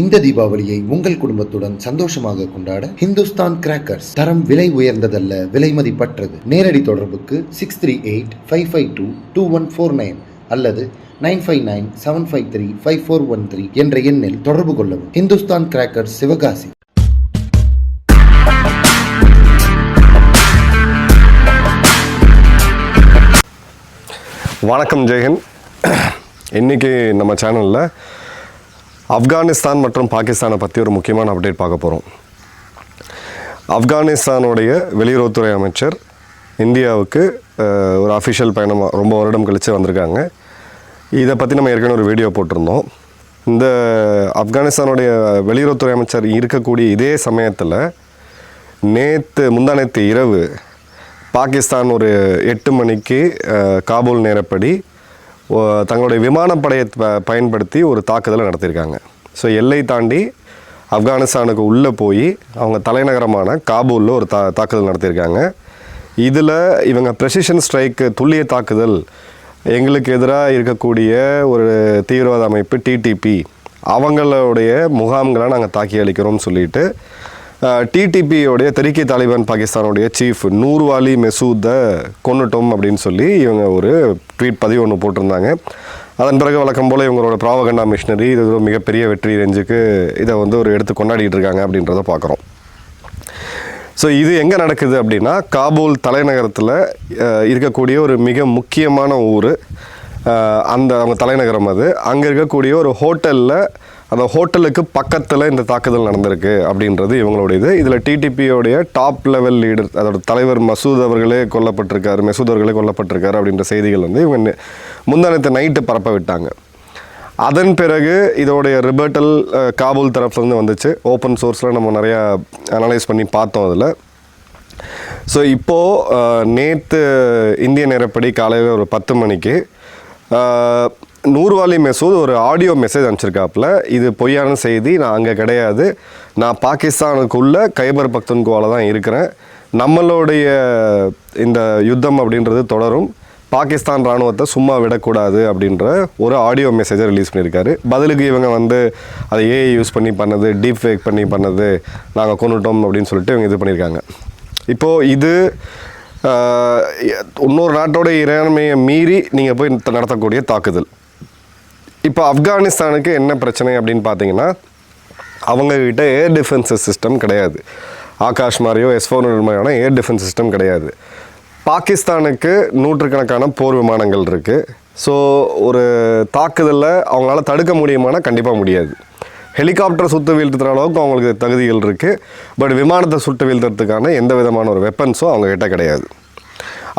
இந்த தீபாவளியை உங்கள் குடும்பத்துடன் சந்தோஷமாக கொண்டாட ஹிந்துஸ்தான் கிராக்கர்ஸ் தரம் விலை உயர்ந்ததல்ல விலை மதிப்பற்றது. நேரடி தொடர்புக்கு six three eight five five two two one four nine அல்லது nine five nine seven five three five four one three என்ற எண்ணில் தொடர்பு கொள்ளவும். ஹிந்துஸ்தான் கிராக்கர்ஸ் சிவகாசி. வணக்கம் ஜெயகன் இன்றைக்கி நம்ம சேனலில் ஆப்கானிஸ்தான் மற்றும் பாகிஸ்தானை பற்றி ஒரு முக்கியமான அப்டேட் பார்க்க போகிறோம் ஆப்கானிஸ்தானுடைய வெளியுறவுத்துறை அமைச்சர் இந்தியாவுக்கு ஒரு அஃபிஷியல் பயணம் ரொம்ப வருடம் கழித்து வந்திருக்காங்க. இதை பற்றி நம்ம ஏற்கனவே ஒரு வீடியோ போட்டிருந்தோம். இந்த ஆப்கானிஸ்தானுடைய வெளியுறவுத்துறை அமைச்சர் இருக்கக்கூடிய இதே சமயத்தில் நேற்று முந்தானேத்து இரவு பாகிஸ்தான் ஒரு எட்டு மணிக்கு காபூல் நேரப்படி தங்களுடைய விமானப்படையை ப- பயன்படுத்தி ஒரு தாக்குதலை நடத்தியிருக்காங்க. ஸோ எல்லை தாண்டி ஆப்கானிஸ்தானுக்கு உள்ளே போய் அவங்க தலைநகரமான காபூலில் ஒரு தா தாக்குதல் நடத்தியிருக்காங்க. இதில் இவங்க ப்ரெசிஷன் ஸ்ட்ரைக்கு துல்லிய தாக்குதல் எங்களுக்கு எதிராக இருக்கக்கூடிய ஒரு தீவிரவாத அமைப்பு டிடிபி அவங்களுடைய முகாம்களை நாங்கள் தாக்கி அளிக்கிறோம்னு சொல்லிட்டு டிடிபியோடைய தெரிக்கி தாலிபான் பாகிஸ்தானுடைய சீஃப் நூர்வாலி மெசூத்தை கொண்டுட்டோம் அப்படின்னு சொல்லி இவங்க ஒரு ட்வீட் பதிவு ஒன்று போட்டிருந்தாங்க. அதன் பிறகு வழக்கம் போல் இவங்களோட ப்ராவகண்டா மிஷினரி இது ஒரு மிகப்பெரிய வெற்றி ரேஞ்சுக்கு இதை வந்து ஒரு எடுத்து கொண்டாடிட்டு இருக்காங்க அப்படின்றத பார்க்குறோம். ஸோ இது எங்கே நடக்குது அப்படின்னா காபூல் தலைநகரத்தில் இருக்கக்கூடிய ஒரு மிக முக்கியமான ஊர். அந்த அவங்க தலைநகரம் அது. அங்கே இருக்கக்கூடிய ஒரு ஹோட்டலில் அந்த ஹோட்டலுக்கு பக்கத்தில் இந்த தாக்குதல் நடந்திருக்கு அப்படின்றது இவங்களுடைய இது இதில் டிடிபியோடைய டாப் லெவல் லீடர் அதோட தலைவர் மசூத் அவர்களே கொல்லப்பட்டிருக்காரு மெசூத் அவர்களே கொல்லப்பட்டிருக்காரு அப்படின்ற செய்திகள் வந்து இவங்க முந்தானத்தை நைட்டு பரப்ப விட்டாங்க. அதன் பிறகு இதோடைய ரிபர்டல் காபூல் தரப்புலேருந்து வந்துச்சு. ஓப்பன் சோர்ஸில் நம்ம நிறையா அனலைஸ் பண்ணி பார்த்தோம் அதில். ஸோ இப்போது நேற்று இந்திய நேரப்படி காலையில் ஒரு பத்து மணிக்கு அஹ், நூர்வாலி மெசூத் ஒரு ஆடியோ மெசேஜ் அனுப்பிச்சிருக்காப்புல. இது பொய்யான செய்தி நான் அங்கே கிடையாது. நான் பாகிஸ்தானுக்குள்ள கைபர் பக்தன்குவால தான் இருக்கிறேன். நம்மளுடைய இந்த யுத்தம் அப்படின்றது தொடரும். பாகிஸ்தான் ராணுவத்தை சும்மா விடக்கூடாது அப்படின்ற ஒரு ஆடியோ மெசேஜை ரிலீஸ் பண்ணியிருக்காரு. பதிலுக்கு இவங்க வந்து அதை ஏஐ யூஸ் பண்ணி பண்ணது டீப் ஃபேக் பண்ணி பண்ணது நாங்கள் கொண்டுட்டோம் அப்படின்னு சொல்லிட்டு இவங்க இது பண்ணியிருக்காங்க. இப்போது இது இன்னொரு நாட்டோட இறையாண்மையை மீறி நீங்கள் போய் நடத்தக்கூடிய தாக்குதல். இப்போ ஆப்கானிஸ்தானுக்கு என்ன பிரச்சனை அப்படின்னு பார்த்தீங்கன்னா அவங்கக்கிட்ட ஏர் டிஃபென்சஸ் சிஸ்டம் கிடையாது. ஆகாஷ் மாதிரியோ எஸ் ஃபோர் மாதிரியான ஏர் டிஃபென்ஸ் சிஸ்டம் கிடையாது. பாகிஸ்தானுக்கு நூற்றுக்கணக்கான போர் விமானங்கள் இருக்குது ஸோ ஒரு தாக்குதலில் அவங்களால தடுக்க முடியுமானா கண்டிப்பாக முடியாது. ஹெலிகாப்டர் சுட்டு வீழ்த்துற அளவுக்கு அவங்களுக்கு தகுதிகள் இருக்குது பட் விமானத்தை சுட்டு வீழ்த்துறதுக்கான எந்த விதமான ஒரு வெப்பன்ஸும் அவங்கக்கிட்ட கிடையாது.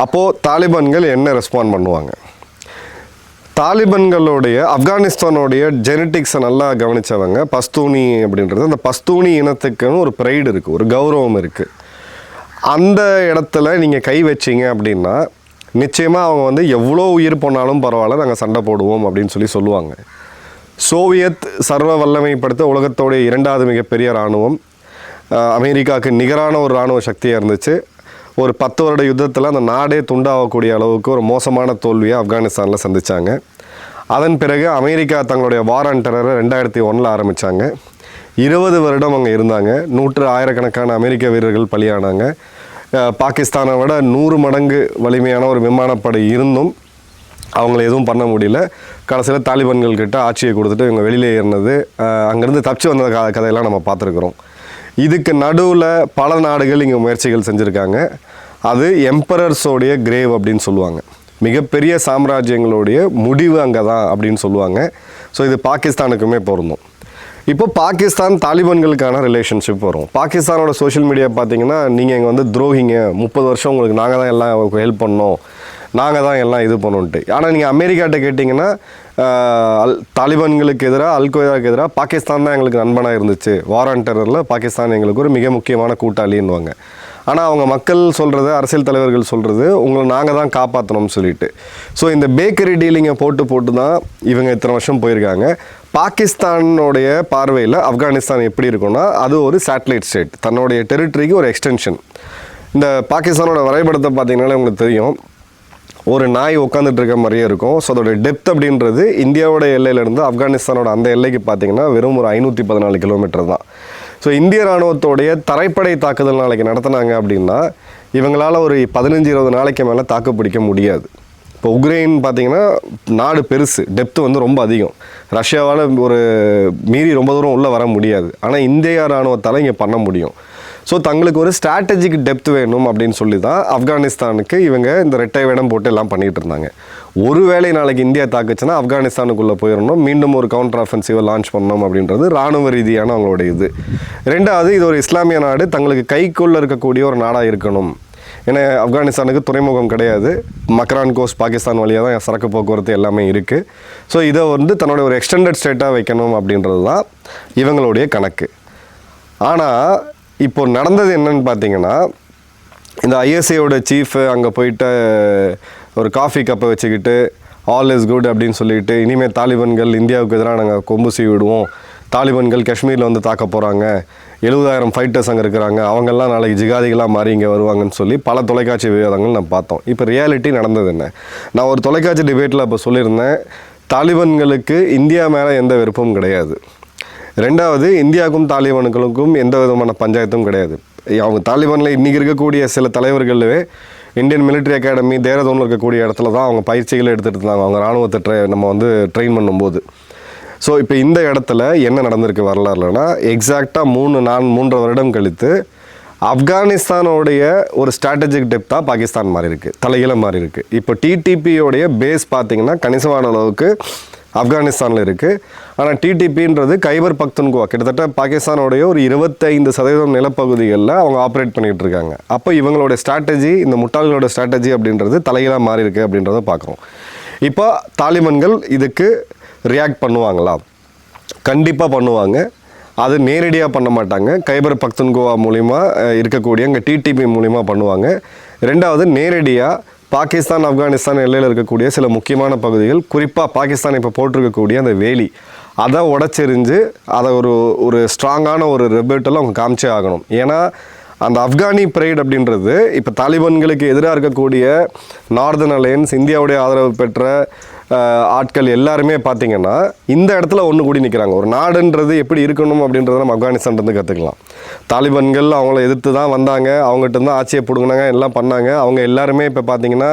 அப்போது தாலிபான்கள் என்ன ரெஸ்பாண்ட் பண்ணுவாங்க? தாலிபன்களுடைய ஆப்கானிஸ்தானுடைய ஜெனட்டிக்ஸை நல்லா கவனித்தவங்க பஸ்தூனி அப்படின்றது. அந்த பஸ்தூனி இனத்துக்குன்னு ஒரு ப்ரைடு இருக்குது ஒரு கௌரவம் இருக்குது அந்த இடத்துல நீங்கள் கை வச்சீங்க அப்படின்னா நிச்சயமாக அவங்க வந்து எவ்வளோ உயிர் போனாலும் பரவாயில்ல நாங்கள் சண்டை போடுவோம் அப்படின்னு சொல்லி சொல்லுவாங்க. சோவியத் சர்வ வல்லமைப்படுத்த உலகத்தோடைய இரண்டாவது மிகப்பெரிய இராணுவம் அமெரிக்காவுக்கு நிகரான ஒரு இராணுவ சக்தியாக இருந்துச்சு. ஒரு பத்து வருட யுத்தத்தில் அந்த நாடே துண்டாகக்கூடிய அளவுக்கு ஒரு மோசமான தோல்வியை ஆப்கானிஸ்தானில் சந்தித்தாங்க அதன் பிறகு அமெரிக்கா தங்களுடைய வார் அண்ட் டெரரை ரெண்டாயிரத்தி ஒன்றில் ஆரம்பித்தாங்க இருபது வருடம் அங்கே இருந்தாங்க. நூற்று ஆயிரக்கணக்கான அமெரிக்க வீரர்கள் பலியானாங்க. பாகிஸ்தானை விட நூறு மடங்கு வலிமையான ஒரு விமானப்படை இருந்தும் அவங்கள எதுவும் பண்ண முடியல. கடைசியில் தாலிபான்கள் கிட்ட ஆட்சியை கொடுத்துட்டு இவங்க வெளியிலே ஏறினது. அங்கேருந்து தப்பிச்சு வந்த க கதையெல்லாம் நம்ம பார்த்துருக்குறோம். இதுக்கு நடுவில் பல நாடுகள் இங்கே முயற்சிகள் செஞ்சுருக்காங்க. அது எம்பரர்ஸோடைய கிரேவ் அப்படின்னு சொல்லுவாங்க. மிகப்பெரிய சாம்ராஜ்யங்களுடைய முடிவு அங்கே தான் அப்படின்னு சொல்லுவாங்க. ஸோ இது பாகிஸ்தானுக்குமே பொருந்தும். இப்போ பாகிஸ்தான் தாலிபான்களுக்கான ரிலேஷன்ஷிப் வரும். பாகிஸ்தானோட சோஷியல் மீடியா பார்த்தீங்கன்னா நீங்கள் இங்கே வந்து துரோகிங்க முப்பது வருஷம் உங்களுக்கு நாங்கள் தான் எல்லாம் ஹெல்ப் பண்ணோம். நாங்கள் தான் எல்லாம் இது பண்ணோன்ட்டு ஆனால் நீங்கள் அமெரிக்காட்ட கேட்டிங்கன்னா அல் தாலிபான்களுக்கு எதிராக அல்கொய்தாவுக்கு எதிராக பாகிஸ்தான் தான் எங்களுக்கு நண்பனாக இருந்துச்சு. வாரான் டெரரில் பாகிஸ்தான் எங்களுக்கு ஒரு மிக முக்கியமான கூட்டாளின்னுவாங்க. ஆனால் அவங்க மக்கள் சொல்கிறது அரசியல் தலைவர்கள் சொல்கிறது உங்களை நாங்கள் தான் காப்பாற்றணும்னு சொல்லிட்டு. ஸோ இந்த பேக்கரி டீலிங்கை போட்டு போட்டு தான் இவங்க இத்தனை வருஷம் போயிருக்காங்க. பாகிஸ்தானுடைய பார்வையில் ஆப்கானிஸ்தான் எப்படி இருக்கும்னா அது ஒரு சேட்டலைட் ஸ்டேட் தன்னுடைய டெரிட்டரிக்கு ஒரு எக்ஸ்டென்ஷன் இந்த பாகிஸ்தானோட வரைபடத்தை பார்த்தீங்கன்னாலே உங்களுக்கு தெரியும். ஒரு நாய் உட்காந்துட்டு இருக்க மாதிரியே இருக்கும். ஸோ அதோட டெப்த் அப்படின்றது இந்தியாவோட எல்லையிலேருந்து ஆப்கானிஸ்தானோட அந்த எல்லைக்கு பார்த்தீங்கன்னா வெறும் ஒரு ஐநூற்றி பதினாலு கிலோமீட்டர் தான். ஸோ இந்திய ராணுவத்தோடைய தரைப்படை தாக்குதல் நாளைக்கு நடத்துனாங்க அப்படின்னா இவங்களால் ஒரு பதினஞ்சு இருபது நாளைக்கு மேலே தாக்கு பிடிக்க முடியாது. இப்போ உக்ரைன் பார்த்தீங்கன்னா நாடு பெருசு டெப்த் வந்து ரொம்ப அதிகம். ரஷ்யாவால் ஒரு மீறி ரொம்ப தூரம் உள்ளே வர முடியாது. ஆனால் இந்திய ராணுவத்தால் இங்கே பண்ண முடியும். ஸோ தங்களுக்கு ஒரு ஸ்ட்ராட்டஜிக் டெப்த் வேணும் அப்படின்னு சொல்லி தான் ஆப்கானிஸ்தானுக்கு இவங்க இந்த ரெட்டை வேடம் போட்டு எல்லாம் பண்ணிட்டு இருந்தாங்க. ஒருவேளை நாளைக்கு இந்தியா தாக்குச்சுன்னா ஆப்கானிஸ்தானுக்குள்ளே போயிடணும் மீண்டும் ஒரு கவுண்டர் ஆஃபென்சிவை லான்ச் பண்ணணும் அப்படின்றது ராணுவ ரீதியான அவங்களோட இது. ரெண்டாவது இது ஒரு இஸ்லாமிய நாடு. தங்களுக்கு கைக்குள்ளே இருக்கக்கூடிய ஒரு நாடாக இருக்கணும். ஏன்னா ஆப்கானிஸ்தானுக்கு துறைமுகம் கிடையாது. மக்ரான் கோஸ் பாகிஸ்தான் வழியாக தான் சரக்கு போக்குவரத்து எல்லாமே இருக்குது ஸோ இதை வந்து தன்னோட ஒரு எக்ஸ்டெண்டட் ஸ்டேட்டாக வைக்கணும் அப்படின்றது தான் இவங்களுடைய கணக்கு. ஆனால் இப்போ நடந்தது என்னன்னு பார்த்தீங்கன்னா இந்த ஐஎஸ்ஐயோட சீஃபு அங்கே போயிட்டு ஒரு காஃபி கப்பை வச்சுக்கிட்டு ஆல் இஸ் குட் அப்படின்னு சொல்லிட்டு இனிமேல் தாலிபான்கள் இந்தியாவுக்கு எதிராக நாங்கள் கொம்பு செய்ய விடுவோம். தாலிபான்கள் காஷ்மீரில் வந்து தாக்க போகிறாங்க எழுபதாயிரம் ஃபைட்டர்ஸ் அங்கே இருக்கிறாங்க. அவங்கெல்லாம் நாளைக்கு ஜிகாதிகளாக மாறி இங்கே வருவாங்கன்னு சொல்லி பல தொலைக்காட்சி விவாதங்கள் நான் பார்த்தோம். இப்போ ரியாலிட்டி நடந்தது என்ன? நான் ஒரு தொலைக்காட்சி டிபேட்டில் அப்போ சொல்லியிருந்தேன் தாலிபான்களுக்கு இந்தியா மேலே எந்த விருப்பமும் கிடையாது. ரெண்டாவது இந்தியாவுக்கும் தாலிபானுக்களுக்கும் எந்த விதமான பஞ்சாயத்தும் கிடையாது. அவங்க தாலிபானில் இன்றைக்கி இருக்கக்கூடிய சில தலைவர்களே இந்தியன் மிலிட்ரி அகாடமி தேரதூனில் இருக்கக்கூடிய இடத்துல தான் அவங்க பயிற்சிகளை எடுத்துகிட்டு இருந்தாங்க. அவங்க ராணுவத்தை ட்ரை நம்ம வந்து ட்ரெயின் பண்ணும்போது. ஸோ இப்போ இந்த இடத்துல என்ன நடந்திருக்கு வரலாறுலனா எக்ஸாக்டாக மூணு நான் மூன்று வருடம் கழித்து ஆப்கானிஸ்தானோடைய ஒரு ஸ்ட்ராட்டஜிக் டெப்த்தாக பாகிஸ்தான் மாறி இருக்குது தலையில மாறி இருக்குது இப்போ டிடிபியோடைய பேஸ் பார்த்திங்கன்னா கணிசமான அளவுக்கு ஆப்கானிஸ்தானில் இருக்குது ஆனால் டிடிபின்றது கைபர் பக்துன்குவா கிட்டத்தட்ட பாகிஸ்தானோடைய ஒரு இருபத்தைந்து சதவீதம் நிலப்பகுதிகளில் அவங்க ஆப்ரேட் பண்ணிகிட்டு இருக்காங்க. அப்போ இவங்களோட ஸ்ட்ராட்டஜி இந்த முட்டாள்களோட ஸ்ட்ராட்டஜி அப்படின்றது தலையிலாக மாறியிருக்கு அப்படின்றத பார்க்குறோம் இப்போ தாலிபன்கள் இதுக்கு ரியாக்ட் பண்ணுவாங்களா? கண்டிப்பாக பண்ணுவாங்க. அது நேரடியாக பண்ண மாட்டாங்க. கைபர் பக்தன்கோவா மூலிமா இருக்கக்கூடிய இங்கே டிடிபி மூலிமா பண்ணுவாங்க. ரெண்டாவது நேரடியாக பாகிஸ்தான் ஆப்கானிஸ்தான் எல்லையில் இருக்கக்கூடிய சில முக்கியமான பகுதிகள் குறிப்பாக பாகிஸ்தான் இப்போ போட்டிருக்கக்கூடிய அந்த வேலி அதை உடச்செறிஞ்சு அதை ஒரு ஒரு ஸ்ட்ராங்கான ஒரு ரெபேட்டில் அவங்க காமிச்சே ஆகணும். ஏன்னா அந்த ஆப்கானி பிரைட் அப்படின்றது இப்போ தாலிபான்களுக்கு எதிராக இருக்கக்கூடிய நார்தன் அலையன்ஸ் இந்தியாவுடைய ஆதரவு பெற்ற ஆட்கள் எல்லாருமே பார்த்தீங்கன்னா இந்த இடத்துல ஒன்று கூடி நிற்கிறாங்க ஒரு நாடுன்றது எப்படி இருக்கணும் அப்படின்றத நம்ம ஆப்கானிஸ்தான்லேருந்து கற்றுக்கலாம் தாலிபான்கள் அவங்கள எதிர்த்து தான் வந்தாங்க. அவங்ககிட்ட தான் ஆட்சியை பிடுங்கினாங்க எல்லாம் பண்ணாங்க. அவங்க எல்லாருமே இப்போ பார்த்தீங்கன்னா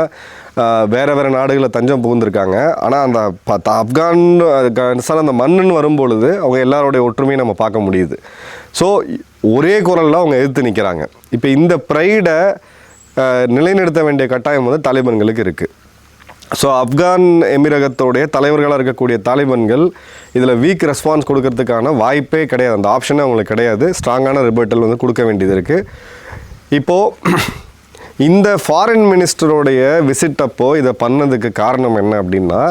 வேறு வேறு நாடுகளை தஞ்சம் புகுந்திருக்காங்க. ஆனால் அந்த ப- த- ஆப்கான் ஆப்கானிஸ்தான் அந்த மண்ணுன்னு வரும்பொழுது அவங்க எல்லாருடைய ஒற்றுமையை நம்ம பார்க்க முடியுது. ஸோ ஒரே குரலில் அவங்க எதிர்த்து நிற்கிறாங்க இப்போ இந்த ப்ரைடை நிலைநிறுத்த வேண்டிய கட்டாயம் வந்து தாலிபான்களுக்கு இருக்குது ஸோ ஆப்கான் எமிரகத்தோடைய தலைவர்களாக இருக்கக்கூடிய தாலிபான்கள் இதில் வீக் ரெஸ்பான்ஸ் கொடுக்கறதுக்கான வாய்ப்பே கிடையாது. அந்த ஆப்ஷனே அவங்களுக்கு கிடையாது. ஸ்ட்ராங்கான ரிபர்ட்டல் வந்து கொடுக்க வேண்டியது இருக்குது இப்போது இந்த ஃபாரின் மினிஸ்டருடைய விசிட் அப்போ இதை பண்ணதுக்கு காரணம் என்ன அப்படின்னா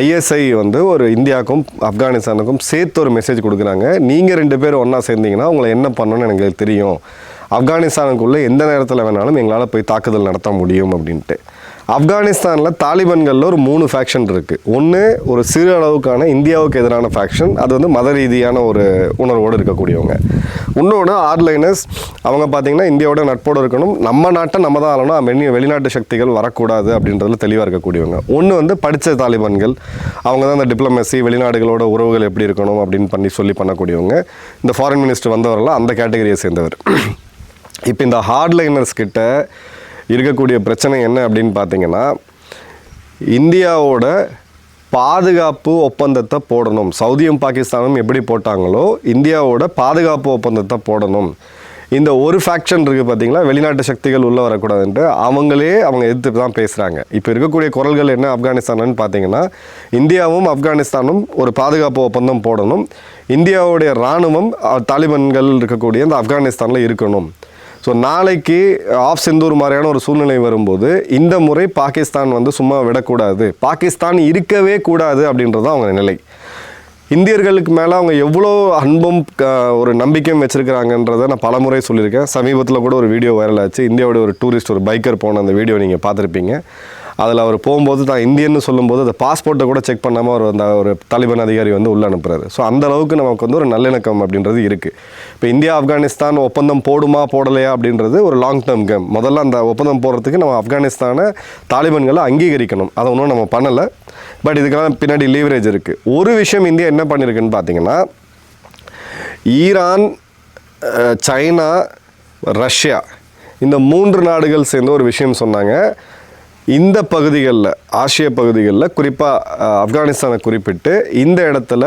ஐஎஸ்ஐ வந்து ஒரு இந்தியாவுக்கும் ஆப்கானிஸ்தானுக்கும் சேர்த்து ஒரு மெசேஜ் கொடுக்குறாங்க. நீங்கள் ரெண்டு பேரும் ஒன்றா சேர்ந்தீங்கன்னா உங்களை என்ன பண்ணணும்னு எனக்கு தெரியும். ஆப்கானிஸ்தானுக்குள்ளே எந்த நேரத்தில் வேணாலும் எங்களால் போய் தாக்குதல் நடத்த முடியும் அப்படின்ட்டு. ஆப்கானிஸ்தானில் தாலிபான்களில் ஒரு மூணு ஃபேக்ஷன் இருக்குது ஒன்று ஒரு சிறு அளவுக்கான இந்தியாவுக்கு எதிரான ஃபேக்ஷன் அது வந்து மத ரீதியான ஒரு உணர்வோடு இருக்கக்கூடியவங்க. இன்னொன்று ஆர்லைனர்ஸ் அவங்க பார்த்தீங்கன்னா இந்தியாவோட நட்போடு இருக்கணும். நம்ம நாட்டை நம்ம தான் ஆளணும். வெளி வெளிநாட்டு சக்திகள் வரக்கூடாது அப்படின்றதுல தெளிவாக இருக்கக்கூடியவங்க. ஒன்று வந்து படித்த தாலிபான்கள். அவங்க தான் இந்த டிப்ளமசி வெளிநாடுகளோட உறவுகள் எப்படி இருக்கணும் அப்படின்னு பண்ணி சொல்லி பண்ணக்கூடியவங்க. இந்த ஃபாரின் மினிஸ்டர் வந்தவரெல்லாம் அந்த கேட்டகரியை சேர்ந்தவர். இப்போ இந்த ஹார்ட்லைனர்ஸ் கிட்ட இருக்கக்கூடிய பிரச்சனை என்ன அப்படின்னு பார்த்தீங்கன்னா இந்தியாவோட பாதுகாப்பு ஒப்பந்தத்தை போடணும். சவுதியும் பாகிஸ்தானும் எப்படி போட்டாங்களோ இந்தியாவோட பாதுகாப்பு ஒப்பந்தத்தை போடணும். இந்த ஒரு ஃபேக்ஷன் இருக்குது பார்த்தீங்களா வெளிநாட்டு சக்திகள் உள்ளே வரக்கூடாதுன்ட்டு அவங்களே அவங்க எதிர்த்து தான் பேசுகிறாங்க இப்போ இருக்கக்கூடிய குரல்கள் என்ன ஆப்கானிஸ்தான்னு பார்த்தீங்கன்னா இந்தியாவும் ஆப்கானிஸ்தானும் ஒரு பாதுகாப்பு ஒப்பந்தம் போடணும். இந்தியாவுடைய இராணுவம் அஹ், தாலிபான்கள் இருக்கக்கூடிய இந்த ஆப்கானிஸ்தானில் இருக்கணும். ஸோ நாளைக்கு ஆஃப் செந்தூர் மாதிரியான ஒரு சூழ்நிலை வரும்போது இந்த முறை பாகிஸ்தான் வந்து சும்மா விடக்கூடாது. பாகிஸ்தான் இருக்கவே கூடாது அப்படின்றது அவங்க நிலை. இந்தியர்களுக்கு மேலே அவங்க எவ்வளோ அன்பும் ஒரு நம்பிக்கையும் வச்சுருக்கிறாங்கன்றதை நான் பலமுறை சொல்லியிருக்கேன். சமீபத்தில் கூட ஒரு வீடியோ வைரல் ஆச்சு. இந்தியாவோட ஒரு டூரிஸ்ட் ஒரு பைக்கர் போன அந்த வீடியோ நீங்கள் பார்த்துருப்பீங்க. அதில் அவர் போகும்போது தான் இந்தியன்னு சொல்லும்போது அந்த பாஸ்போர்ட்டை கூட செக் பண்ணாமல் அவர் அந்த ஒரு தாலிபான் அதிகாரி வந்து உள்ளே அனுப்புறாரு. ஸோ அந்த அளவுக்கு நமக்கு வந்து ஒரு நல்லிணக்கம் அப்படின்றது இருக்குது இப்போ இந்தியா ஆப்கானிஸ்தான் ஒப்பந்தம் போடுமா போடலையா அப்படின்றது ஒரு லாங் டேர்ம் கேம் முதல்ல அந்த ஒப்பந்தம் போடுறதுக்கு நம்ம ஆப்கானிஸ்தானை தாலிபான்களை அங்கீகரிக்கணும். அதை ஒன்றும் நம்ம பண்ணலை. பட் இதுக்கெல்லாம் பின்னாடி லீவரேஜ் இருக்குது ஒரு விஷயம் இந்தியா என்ன பண்ணியிருக்குன்னு பார்த்தீங்கன்னா ஈரான் சைனா ரஷ்யா இந்த மூன்று நாடுகள் சேர்ந்து ஒரு விஷயம் சொன்னாங்க. இந்த பகுதிகளில் ஆசிய பகுதிகளில் குறிப்பாக ஆப்கானிஸ்தானை குறிப்பிட்டு இந்த இடத்துல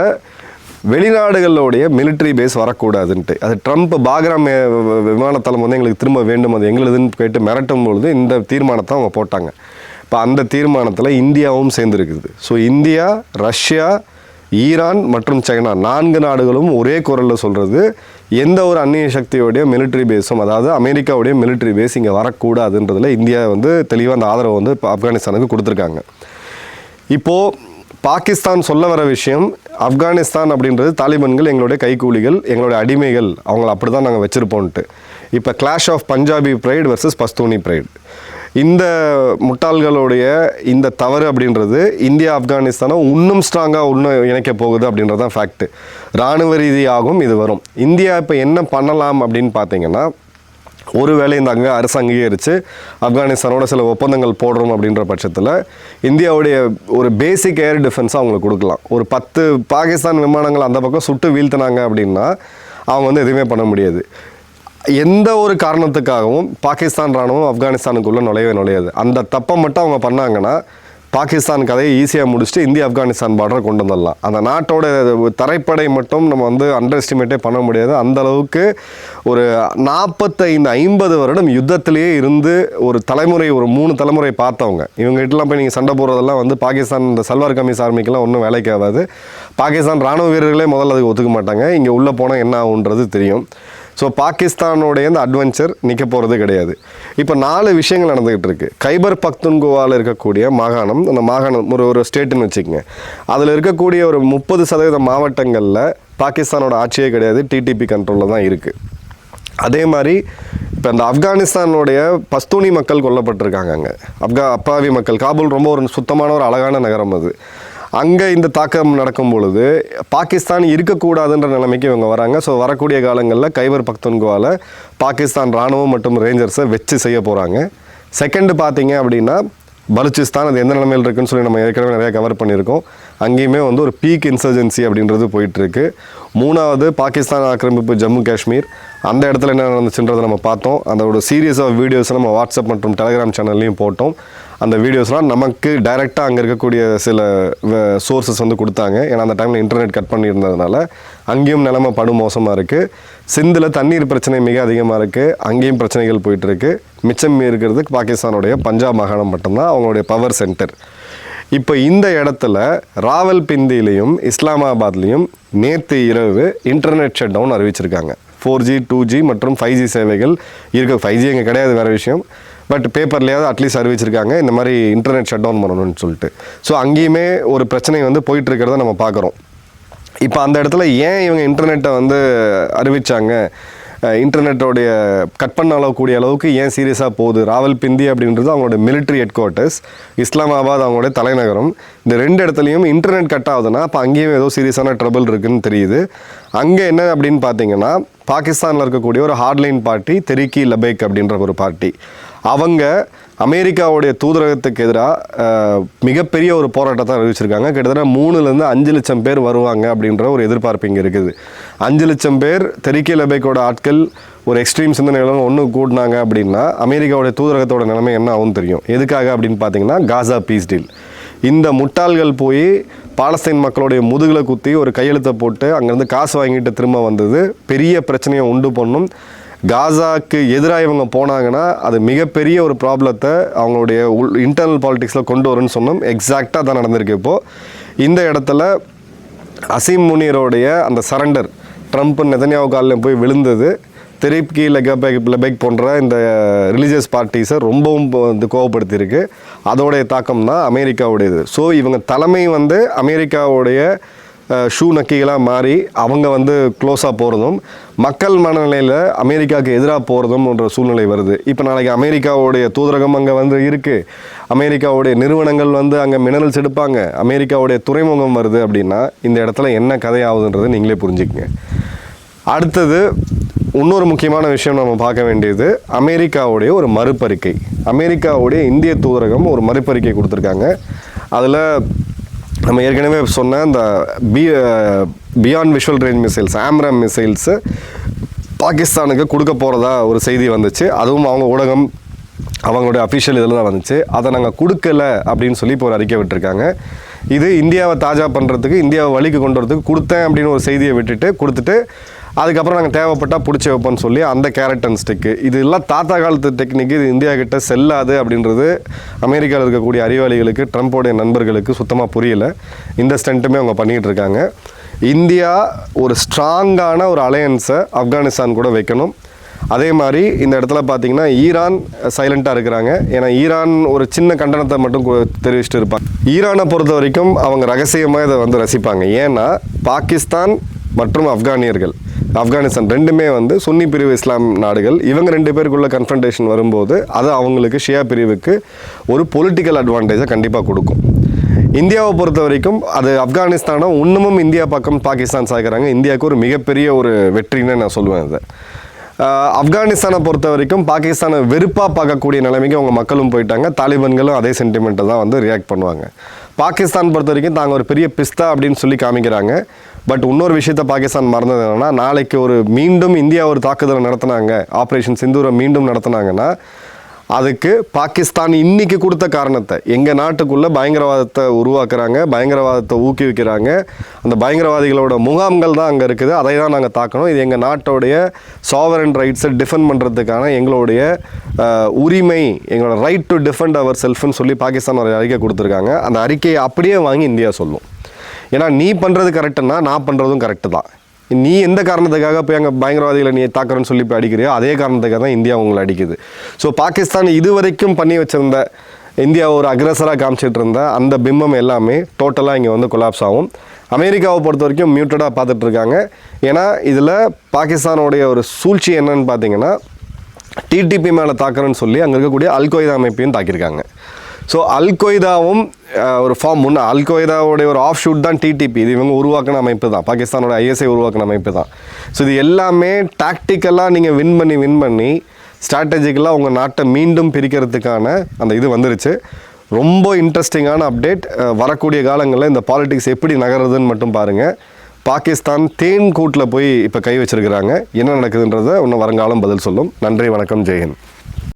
வெளிநாடுகளுடைய மிலிட்ரி பேஸ் வரக்கூடாதுன்ட்டு. அது ட்ரம்ப் பாக்ராம் விமானத்தளம் வந்து எங்களுக்கு திரும்ப வேண்டும் அது எங்களுதுன்னு கேட்டு மிரட்டும் பொழுது இந்த தீர்மானத்தை அவங்க போட்டாங்க. இப்போ அந்த தீர்மானத்தில் இந்தியாவும் சேர்ந்துருக்குது. ஸோ இந்தியா ரஷ்யா ஈரான் மற்றும் சைனா நான்கு நாடுகளும் ஒரே குரலில் சொல்கிறது எந்த ஒரு அந்நிய சக்தியோடைய மிலிட்ரி பேஸும் அதாவது அமெரிக்காவுடைய மிலிட்ரி பேஸ் இங்கே வரக்கூடாதுன்றதில் இந்தியா வந்து தெளிவாக அந்த ஆதரவை வந்து இப்போ ஆப்கானிஸ்தானுக்கு கொடுத்துருக்காங்க. இப்போது பாகிஸ்தான் சொல்ல வர விஷயம் ஆப்கானிஸ்தான் அப்படின்றது தாலிபான்கள் எங்களுடைய கைக்கூலிகள் எங்களுடைய அடிமைகள் அவங்கள அப்படி தான் நாங்கள் வச்சுருப்போன்ட்டு இப்போ clash of Punjabi pride versus Pashtuni pride இந்த முட்டாள்களுடைய இந்த தவறு அப்படின்றது இந்தியா ஆப்கானிஸ்தானை இன்னும் ஸ்ட்ராங்காக இன்னும் இணைக்க போகுது அப்படின்றது தான் ஃபேக்ட் இராணுவ ரீதியாகவும் இது வரும். இந்தியா இப்போ என்ன பண்ணலாம் அப்படின்னு பார்த்தீங்கன்னா ஒருவேளை இந்த அங்கே அரசு அங்கீகரித்து ஆப்கானிஸ்தானோட சில ஒப்பந்தங்கள் போடுறோம் அப்படின்ற பட்சத்தில் இந்தியாவுடைய ஒரு பேசிக் ஏர் டிஃபென்ஸாக அவங்களுக்கு கொடுக்கலாம். ஒரு பத்து பாகிஸ்தான் விமானங்கள் அந்த பக்கம் சுட்டு வீழ்த்தினாங்க அப்படின்னா அவங்க வந்து எதுவுமே பண்ண முடியாது. எந்த ஒரு காரணத்துக்காகவும் பாகிஸ்தான் ராணுவம் ஆப்கானிஸ்தானுக்குள்ளே நுழையவே நுழையாது. அந்த தப்பை மட்டும் அவங்க பண்ணாங்கன்னா பாகிஸ்தான் கதையை ஈஸியாக முடிச்சுட்டு இந்திய ஆப்கானிஸ்தான் பார்டரை கொண்டு வந்துடலாம். அந்த நாட்டோட தரைப்படை மட்டும் நம்ம வந்து அண்டர் எஸ்டிமேட்டே பண்ண முடியாது. அந்த அளவுக்கு ஒரு நாற்பத்தைந்து ஐம்பது வருடம் யுத்தத்திலேயே இருந்து ஒரு தலைமுறை ஒரு மூணு தலைமுறை பார்த்தவங்க. இவங்ககிட்டலாம் போய் நீங்கள் சண்டை போடுறதெல்லாம் வந்து பாகிஸ்தான் இந்த சல்வார் கமிஸ் ஆர்மிக்கெல்லாம் ஒன்றும் வேலைக்கு ஆகாது பாகிஸ்தான் ராணுவ வீரர்களே முதல்ல அதுக்கு ஒத்துக்க மாட்டாங்க. இங்கே உள்ளே போனால் என்ன ஆகுன்றது தெரியும். ஸோ பாகிஸ்தானோடைய இந்த அட்வென்ச்சர் நிற்க போகிறது கிடையாது. இப்போ நாலு விஷயங்கள் நடந்துக்கிட்டு இருக்குது கைபர் பக்துன்குவாவில் இருக்கக்கூடிய மாகாணம் அந்த மாகாணம் ஒரு ஒரு ஸ்டேட்டுன்னு வச்சுக்கோங்க. அதில் இருக்கக்கூடிய ஒரு முப்பது சதவீத மாவட்டங்களில் பாகிஸ்தானோட ஆட்சியே கிடையாது டிடிபி கண்ட்ரோலில் தான் இருக்குது அதே மாதிரி இப்போ இந்த ஆப்கானிஸ்தானுடைய பஸ்தூனி மக்கள் கொல்லப்பட்டிருக்காங்க அங்கே. அப்கா அப்பாவி மக்கள். காபூல் ரொம்ப ஒரு சுத்தமான ஒரு அழகான நகரம் அது. அங்கே இந்த தாக்கம் நடக்கும் பொழுது பாகிஸ்தான் இருக்கக்கூடாதுன்ற நிலைமைக்கு இவங்க வராங்க. ஸோ வரக்கூடிய காலங்களில் கைபர் பக்தன்கோவால பாகிஸ்தான் ராணுவம் மற்றும் ரேஞ்சர்ஸை வச்சு செய்ய போகிறாங்க செகண்டு பார்த்தீங்க அப்படின்னா பலுச்சிஸ்தான் அது எந்த நிலைமையில் இருக்குன்னு சொல்லி நம்ம ஏற்கனவே நிறையா கவர் பண்ணியிருக்கோம். அங்கேயுமே வந்து ஒரு பீக் இன்சர்ஜென்சி அப்படின்றது போயிட்டுருக்கு. மூணாவது பாகிஸ்தான் ஆக்கிரமிப்பு ஜம்மு காஷ்மீர். அந்த இடத்துல என்ன நடந்துச்சுன்றதை நம்ம பார்த்தோம். அதோட சீரியஸ் ஆஃப் வீடியோஸ் நம்ம வாட்ஸ்அப் மற்றும் டெலிகிராம் சேனல்லையும் போட்டோம். அந்த வீடியோஸ்லாம் நமக்கு டைரெக்டாக அங்கே இருக்கக்கூடிய சில சோர்சஸ் வந்து கொடுத்தாங்க. ஏன்னா அந்த டைமில் இன்டர்நெட் கட் பண்ணியிருந்ததுனால அங்கேயும் நிலமை படு மோசமாக இருக்குது சிந்தில் தண்ணீர் பிரச்சனை மிக அதிகமாக இருக்குது அங்கேயும் பிரச்சனைகள் போயிட்டுருக்கு மிச்சம் இருக்கிறது பாகிஸ்தானுடைய பஞ்சாப் மாகாணம் மட்டும்தான் அவங்களுடைய பவர் சென்டர் இப்போ இந்த இடத்துல ராவல்பிந்திலையும் இஸ்லாமாபாத்லேயும் நேற்று இரவு இன்டர்நெட் ஷட் டவுன் அறிவிச்சிருக்காங்க. ஃபோர் ஜி டூ ஜி மற்றும் ஃபைவ் ஜி சேவைகள் இருக்க. ஃபைவ் ஜி அங்கே கிடையாது வேறு விஷயம். பட் பேப்பர்லேயாவது அட்லீஸ்ட் அறிவிச்சிருக்காங்க. இந்த மாதிரி இன்டர்நெட் ஷட் டவுன் பண்ணணும்னு சொல்லிட்டு. ஸோ அங்கேயுமே ஒரு பிரச்சனை வந்து போயிட்டு இருக்கிறத நம்ம பார்க்குறோம். இப்போ அந்த இடத்துல ஏன் இவங்க இன்டர்நெட்டை வந்து அறிவித்தாங்க இன்டர்நெட்டோடைய கட் பண்ண அளவுக்கூடிய அளவுக்கு ஏன் சீரியஸாக போகுது? ராவல்பிந்தி அப்படின்றது அவங்களோட மிலிட்ரி ஹெட் குவார்ட்டர்ஸ் இஸ்லாமாபாத் அவங்களுடைய தலைநகரம். இந்த ரெண்டு இடத்துலையும் இன்டர்நெட் கட் ஆகுதுன்னா அப்போ அங்கேயும் ஏதோ சீரியஸான ட்ரபிள் இருக்குன்னு தெரியுது. அங்கே என்ன அப்படின்னு பார்த்தீங்கன்னா பாகிஸ்தானில் இருக்கக்கூடிய ஒரு ஹார்ட்லைன் பார்ட்டி தெரிக்கி லபேக் அப்படின்ற ஒரு பார்ட்டி அவங்க அமெரிக்காவுடைய தூதரகத்துக்கு எதிராக மிகப்பெரிய ஒரு போராட்டத்தை அறிவிச்சிருக்காங்க. கிட்டத்தட்ட மூணுலேருந்து அஞ்சு லட்சம் பேர் வருவாங்க அப்படின்ற ஒரு எதிர்பார்ப்பு இங்கே இருக்குது. அஞ்சு லட்சம் பேர் தெறிக்கே லபேக்கோட ஆட்கள் ஒரு எக்ஸ்ட்ரீம் சிந்தனைகளும் ஒன்று கூட்டினாங்க அப்படின்னா அமெரிக்காவுடைய தூதரகத்தோட நிலைமை என்ன ஆகும் தெரியும். எதுக்காக அப்படின்னு பார்த்தீங்கன்னா காசா பீஸ் டீல். இந்த முட்டாள்கள் போய் பாலஸ்தீன் மக்களுடைய முதுகில் குத்தி ஒரு கையெழுத்தை போட்டு அங்கேருந்து காசு வாங்கிட்டு திரும்ப வந்தது பெரிய பிரச்சனையை உண்டு பண்ணும் காசாக்கு எதிராக இவங்க போனாங்கன்னா அது மிகப்பெரிய ஒரு ப்ராப்ளத்தை அவங்களுடைய உள் இன்டர்னல் பாலிடிக்ஸில் கொண்டு வரும்னு சொன்னோம். எக்ஸாக்டாக தான் நடந்திருக்கு இப்போது இந்த இடத்துல அசீம் முனீரோடைய அந்த சரண்டர் ட்ரம்ப் நெதன்யாவு காலில் போய் விழுந்தது. திரிப்கி லெகபெக் லெபெக் போன்ற இந்த ரிலீஜியஸ் பார்ட்டிஸை ரொம்பவும் வந்து கோவப்படுத்தியிருக்கு. அதோடைய தாக்கம் தான் அமெரிக்காவுடையது. ஸோ இவங்க தலைமை வந்து அமெரிக்காவுடைய ஷூ நக்கிகளாக மாறி அவங்க வந்து க்ளோஸாக போகிறதும் மக்கள் மனநிலையில் அமெரிக்காவுக்கு எதிராக போகிறதும்ன்ற சூழ்நிலை வருது. இப்போ நாளைக்கு அமெரிக்காவுடைய தூதரகம் அங்கே வந்து இருக்குது அமெரிக்காவுடைய நிறுவனங்கள் வந்து அங்கே மினரல்ஸ் எடுப்பாங்க. அமெரிக்காவுடைய துறைமுகம் வருது அப்படின்னா இந்த இடத்துல என்ன கதையாகுதுன்றது நீங்களே புரிஞ்சுக்கங்க. அடுத்தது இன்னொரு முக்கியமான விஷயம் நம்ம பார்க்க வேண்டியது அமெரிக்காவுடைய ஒரு மறுப்பறிக்கை அமெரிக்காவுடைய இந்திய தூதரகம் ஒரு மறுப்பறிக்கை கொடுத்துருக்காங்க. அதில் நம்ம ஏற்கனவே சொன்ன இந்த B beyond visual range missiles AMRAAM missiles பாகிஸ்தானுக்கு கொடுக்க போகிறதா ஒரு செய்தி வந்துச்சு. அதுவும் அவங்க ஊடகம் அவங்களுடைய அஃபிஷியல் இதில் தான் வந்துச்சு. அதை நாங்கள் கொடுக்கல அப்படின்னு சொல்லி இப்போ ஒரு அறிக்கை விட்டுருக்காங்க. இது இந்தியாவை தாஜா பண்ணுறதுக்கு இந்தியாவை வழிக்கு கொண்டு வரதுக்கு கொடுத்தேன் அப்படின்னு ஒரு செய்தியை விட்டுட்டு கொடுத்துட்டு அதுக்கப்புறம் நாங்கள் தேவைப்பட்டால் பிடிச்சி வைப்போம்னு சொல்லி அந்த கேரட் அண்ட் ஸ்டிக்கு இதெல்லாம் தாத்தா காலத்து டெக்னிக் இது இந்தியா கிட்ட செல்லாது அப்படின்றது அமெரிக்காவில் இருக்கக்கூடிய அறிவாளிகளுக்கு ட்ரம்ப்போடைய நண்பர்களுக்கு சுத்தமாக புரியல. இந்த ஸ்டண்ட்டுமே அவங்க பண்ணிகிட்டு இருக்காங்க. இந்தியா ஒரு ஸ்ட்ராங்கான ஒரு அலையன்ஸை ஆப்கானிஸ்தான் கூட வைக்கணும். அதே மாதிரி இந்த இடத்துல பார்த்தீங்கன்னா ஈரான் சைலண்ட்டாக இருக்கிறாங்க. ஏன்னா ஈரான் ஒரு சின்ன கண்டனத்தை மட்டும் தெரிவிச்சுட்டு தெரிவிச்சிட்டு இருப்பாங்க. ஈரானை பொறுத்த வரைக்கும் அவங்க ரகசியமாக இதை வந்து ரசிப்பாங்க. ஏன்னா பாகிஸ்தான் மற்றும் ஆப்கானியர்கள் ஆப்கானிஸ்தான் ரெண்டுமே வந்து சுன்னி பிரிவு இஸ்லாம் நாடுகள். இவங்க ரெண்டு பேருக்குள்ள கன்ஃபன்டேஷன் வரும்போது அது அவங்களுக்கு ஷியா பிரிவுக்கு ஒரு பொலிட்டிக்கல் அட்வான்டேஜை கண்டிப்பாக கொடுக்கும். இந்தியாவை பொறுத்த வரைக்கும் அது ஆப்கானிஸ்தானை இன்னமும் இந்தியா பக்கம் பாகிஸ்தான் சாய்க்கிறாங்க இந்தியாவுக்கு ஒரு மிகப்பெரிய ஒரு வெற்றின்னு நான் சொல்லுவேன் அதை. ஆப்கானிஸ்தானை பொறுத்த வரைக்கும் பாகிஸ்தானை வெறுப்பாக பார்க்கக்கூடிய நிலைமைக்கு அவங்க மக்களும் போயிட்டாங்க. தாலிபான்களும் அதே சென்டிமெண்ட்டை தான் வந்து ரியாக்ட் பண்ணுவாங்க. பாகிஸ்தான் பொறுத்த வரைக்கும் தாங்க ஒரு பெரிய பிஸ்தா அப்படின்னு சொல்லி காமிக்கிறாங்க. பட் இன்னொரு விஷயத்த பாகிஸ்தான் மறந்தது என்னன்னா நாளைக்கு ஒரு மீண்டும் இந்தியா ஒரு தாக்குதலை நடத்துனாங்க. ஆப்ரேஷன் சிந்தூரை மீண்டும் நடத்துனாங்கன்னா அதுக்கு பாகிஸ்தான் இன்னைக்கு கொடுத்த காரணத்தை. எங்கள் நாட்டுக்குள்ளே பயங்கரவாதத்தை உருவாக்குறாங்க பயங்கரவாதத்தை ஊக்குவிக்கிறாங்க. அந்த பயங்கரவாதிகளோட முகாம்கள் தான் அங்கே இருக்குது. அதை தான் நாங்கள் தாக்கணும். இது எங்கள் நாட்டோடைய சாவரன் ரைட்ஸை டிஃபெண்ட் பண்ணுறதுக்கான எங்களுடைய உரிமை எங்களோட ரைட் டு டிஃபெண்ட் அவர் செல்ஃப்னு சொல்லி பாகிஸ்தான் ஒரு அறிக்கை கொடுத்துருக்காங்க. அந்த அறிக்கையை அப்படியே வாங்கி இந்தியா சொல்லும். ஏன்னா நீ பண்ணுறது கரெக்டுன்னா நான் பண்ணுறதும் கரெக்டு தான் நீ எந்த காரணத்துக்காக போய் அங்கே பயங்கரவாதிகளை நீ தாக்குறேன்னு சொல்லி இப்போ அடிக்கிறியோ அதே காரணத்துக்காக தான் இந்தியா உங்களை அடிக்குது. ஸோ பாகிஸ்தான் இதுவரைக்கும் பண்ணி வச்சிருந்த இந்தியா ஒரு அக்ரஸராக காமிச்சிட்டு இருந்த அந்த பிம்பம் எல்லாமே டோட்டலாக இங்கே வந்து கொலாப்ஸ் ஆகும். அமெரிக்காவை பொறுத்த வரைக்கும் மியூட்டடாக பார்த்துட்ருக்காங்க ஏன்னா இதில் பாகிஸ்தானுடைய ஒரு சூழ்ச்சி என்னன்னு பார்த்தீங்கன்னா டிடிபி மேலே தாக்குறேன்னு சொல்லி அங்கே இருக்கக்கூடிய அல் கொய்தா அமைப்பையும் தாக்கியிருக்காங்க. ஸோ அல் கொய்தாவும் ஒரு ஃபார்ம் முன்ன அல் கொய்தாவுடைய ஒரு ஆஃப் ஷூட் தான் டிடிபி இது இவங்க உருவாக்கின அமைப்பு தான். பாகிஸ்தானோட ஐஎஸ்ஐ உருவாக்கின அமைப்பு தான். ஸோ இது எல்லாமே டாக்டிக்கலாக நீங்கள் வின் பண்ணி வின் பண்ணி ஸ்ட்ராட்டஜிக்கலாக உங்கள் நாட்டை மீண்டும் பிரிக்கிறதுக்கான அந்த இது வந்துருச்சு. ரொம்ப இன்ட்ரெஸ்டிங்கான அப்டேட் வரக்கூடிய காலங்களில் இந்த பாலிடிக்ஸ் எப்படி நகருதுன்னு மட்டும் பாருங்கள் பாகிஸ்தான் தேன் கூட்டில் போய் இப்போ கை வச்சிருக்கிறாங்க. என்ன நடக்குதுன்றதை இன்னும் வருங்காலம் பதில் சொல்லும். நன்றி வணக்கம் ஜெயஹிந்த்